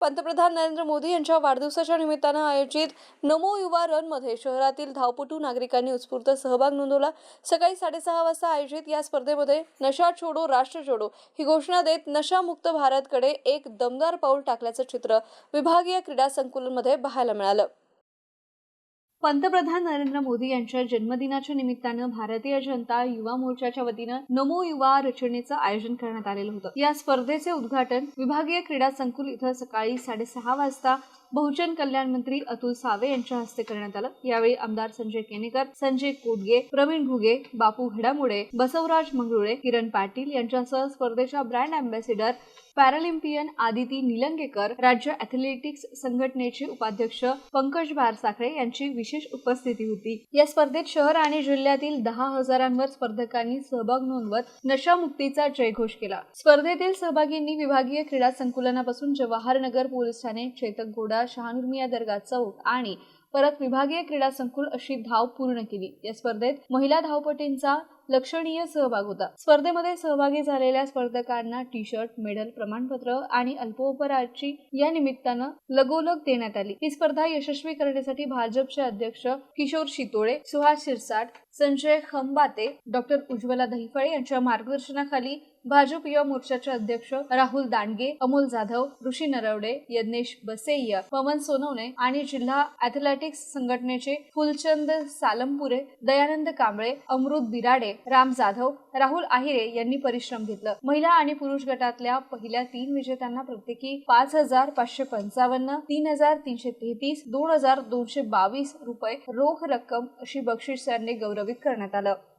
पंतप्रधान नरेंद्र मोदी यांच्या वाढदिवसाच्या निमित्तानं आयोजित नमो युवा रनमध्ये शहरातील धावपटू नागरिकांनी उत्स्फूर्त सहभाग नोंदवला. सकाळी साडेसहा वाजता आयोजित या स्पर्धेमध्ये नशा छोडो राष्ट्र छोडो ही घोषणा देत नशामुक्त भारतकडे एक दमदार पाऊल टाकल्याचं चित्र विभागीय क्रीडा संकुलमध्ये पाहायला मिळालं. पंतप्रधान नरेंद्र मोदी यांच्या जन्मदिनाच्या निमित्तानं भारतीय जनता युवा मोर्चाच्या वतीनं नमो युवा रचनेचं आयोजन करण्यात आलेलं होतं. या स्पर्धेचे उद्घाटन विभागीय क्रीडा संकुल इथं सकाळी साडेसहा वाजता बहुजन कल्याण मंत्री अतुल सावे यांच्या हस्ते करण्यात आलं. यावेळी आमदार संजय केनेकर संजय कोटगे प्रवीण घुगे बापू घडामुळे बसवराज मंगरुळे किरण पाटील यांच्यासह स्पर्धेच्या brand ambassador Paralympian Aditi Nilangekar राज्य अथलेटिक्स संघटनेचे उपाध्यक्ष पंकज बारसाखळे यांची विशेष उपस्थिती होती. या स्पर्धेत शहर आणि जिल्ह्यातील दहा हजारांवर स्पर्धकांनी सहभाग नोंदवत नशामुक्तीचा जयघोष केला. स्पर्धेतील सहभागींनी विभागीय क्रीडा संकुलनापासून जवाहर नगर पोलीस ठाणे चेतक शहानुर्मिया दर्गा चौक आणि परत विभागीय क्रीडा संकुल अशी धाव पूर्ण केली. या स्पर्धेत महिला धावपटींचा लक्षणीय सहभाग होता. स्पर्धेमध्ये सहभागी झालेल्या स्पर्धकांना टी शर्ट मेडल प्रमाणपत्र आणि अल्पोपराची या निमित्तानं लगोलग देण्यात आली. ही स्पर्धा यशस्वी करण्यासाठी भाजपचे अध्यक्ष किशोर शितोळे सुहास शिरसाट संजय खंबाते डॉक्टर उज्ज्वला दहिफळे यांच्या मार्गदर्शनाखाली भाजप युवा मोर्चाचे अध्यक्ष राहुल दांडगे अमोल जाधव ऋषी नरवडे यज्ञेश बसेय्य पवन सोनवणे आणि जिल्हा अथलेटिक्स संघटनेचे फुलचंद सालमपुरे दयानंद कांबळे अमृत बिराडे राम जाधव राहुल आहिरे यांनी परिश्रम घेतलं. महिला आणि पुरुष गटातल्या पहिल्या तीन विजेत्यांना प्रत्येकी पाच हजार पाचशे पंचावन्न तीन हजार तीनशे तेहतीस दोन हजार दोनशे बावीस रुपये रोख रक्कम अशी बक्षिसांनी गौरवित करण्यात आलं.